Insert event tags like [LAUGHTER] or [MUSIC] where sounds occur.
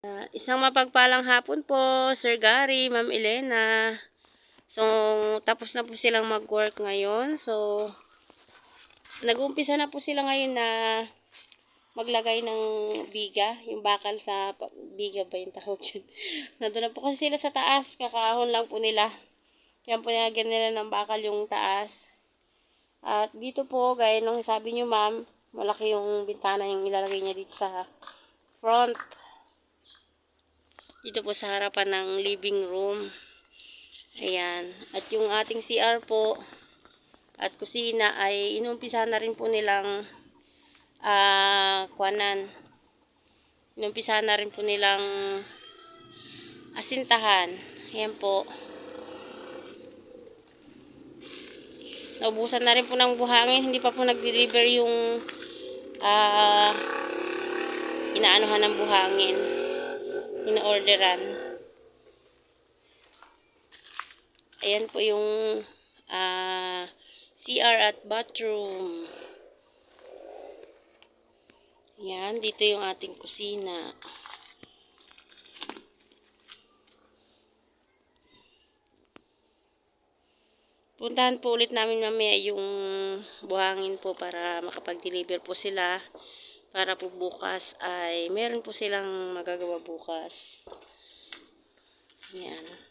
Ah, isang mapagpalang hapon po, Sir Gary, Ma'am Elena. So, tapos na po silang mag-work ngayon. So, nag-uumpisa na po sila ngayon na maglagay ng biga, yung bakal sa biga ba yung tawag dyan. [LAUGHS] Nandun na po kasi sila sa taas, kakahon lang po nila. Kaya po nilagyan nila ng bakal yung taas. At dito po, gaya nung sabi nyo ma'am, malaki yung bintana yung ilalagay niya dito sa front. Dito po sa harapan ng living room. Ayan. At yung ating CR po at kusina ay inumpisa na rin po nilang ah kuanan. Inumpisa na rin po nilang asintahan. Ayan po. Naubusan na rin po ng buhangin. Hindi pa po nag-deliver yung ah inaanuhan ng buhangin. Ina-orderan. Ayan po yung ah CR at bathroom. Ayan, dito yung ating kusina. Puntahan po ulit namin mamaya yung buhangin po para makapag-deliver po sila. Para po bukas ay meron po silang magagawa bukas. Ayan.